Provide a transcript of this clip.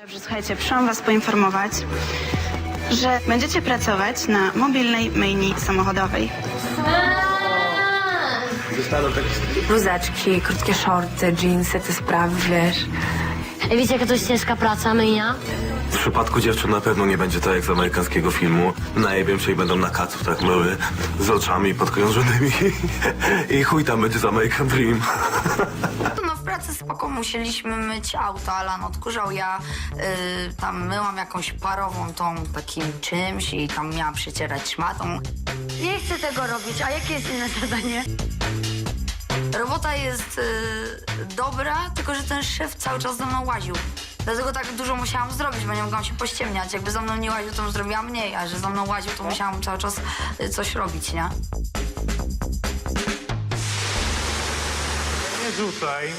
Dobrze, słuchajcie, przyszłam was poinformować, że będziecie pracować na mobilnej myjni samochodowej. Bluzeczki, krótkie shorty, jeansy, te sprawy, wiesz. Ej, wiecie, jaka to jest ciężka praca, myjnia? W przypadku dziewczyn na pewno nie będzie tak jak z amerykańskiego filmu. Najebią się i będą na kacu tak myły, z oczami podkrążonymi. I chuj tam będzie z American Dream. Pracy spoko musieliśmy myć auto, Alan odkurzał, ja y, tam myłam jakąś parową tą takim czymś i tam miałam przycierać szmatą. Nie chcę tego robić, a jakie jest inne zadanie? Robota jest y, dobra, tylko że ten szef cały czas za mną łaził. Dlatego tak dużo musiałam zrobić, bo nie mogłam się pościemniać. Jakby za mną nie łaził, to bym zrobiła mniej, a że za mną łaził, to musiałam cały czas y, coś robić, nie? Nie rzucaj.